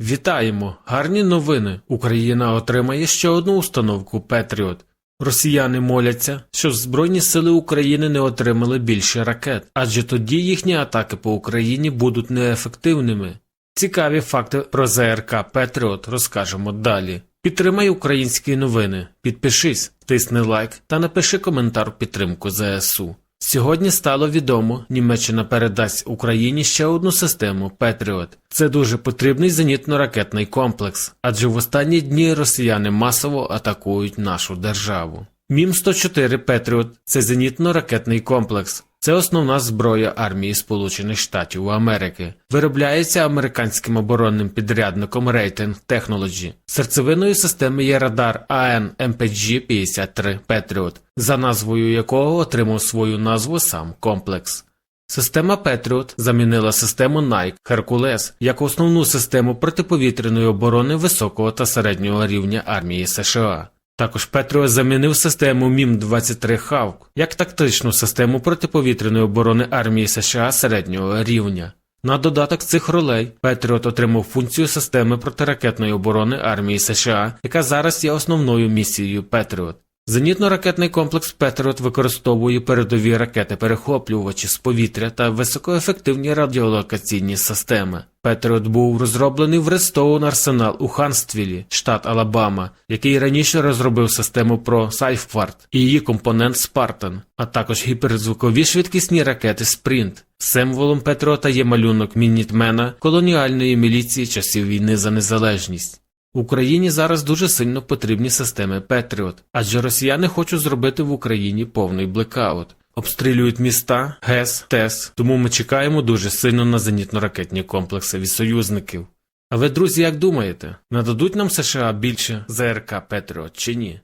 Вітаємо! Гарні новини! Україна отримає ще одну установку Петріот. Росіяни моляться, щоб Збройні сили України не отримали більше ракет, адже тоді їхні атаки по Україні будуть неефективними. Цікаві факти про ЗРК Петріот розкажемо далі. Підтримай українські новини, підпишись, тисни лайк та напиши коментар в підтримку ЗСУ. Сьогодні стало відомо, Німеччина передасть Україні ще одну систему Петріот. Це дуже потрібний зенітно-ракетний комплекс, адже в останні дні росіяни масово атакують нашу державу. Мім 104 Петріот це зенітно-ракетний комплекс. Це основна зброя армії Сполучених Штатів Америки. Виробляється американським оборонним підрядником Rating Technology. Серцевиною системи є радар АН МПГ 53 Patriot, за назвою якого отримав свою назву сам комплекс. Система Patriot замінила систему Nike Hercules як основну систему протиповітряної оборони високого та середнього рівня армії США. Також Patriot замінив систему МІМ-23 Хавк як тактичну систему протиповітряної оборони армії США середнього рівня. На додаток цих ролей Петріот отримав функцію системи протиракетної оборони армії США, яка зараз є основною місією Patriot. Зенітно-ракетний комплекс Петріот використовує передові ракети-перехоплювачі з повітря та високоефективні радіолокаційні системи. Петріот був розроблений в Redstone Арсенал у Ханствілі, штат Алабама, який раніше розробив систему про Сайфвард і її компонент Spartan, а також гіперзвукові швидкісні ракети Sprint. Символом Петріота є малюнок Мінітмена колоніальної міліції часів війни за незалежність. Україні зараз дуже сильно потрібні системи Петріот, адже росіяни хочуть зробити в Україні повний блекаут. Обстрілюють міста, ГЕС, ТЕС, тому ми чекаємо дуже сильно на зенітно-ракетні комплекси від союзників. А ви, друзі, як думаєте, нададуть нам США більше ЗРК Петріот чи ні?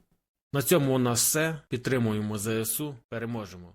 На цьому у нас все. Підтримуємо ЗСУ, переможемо.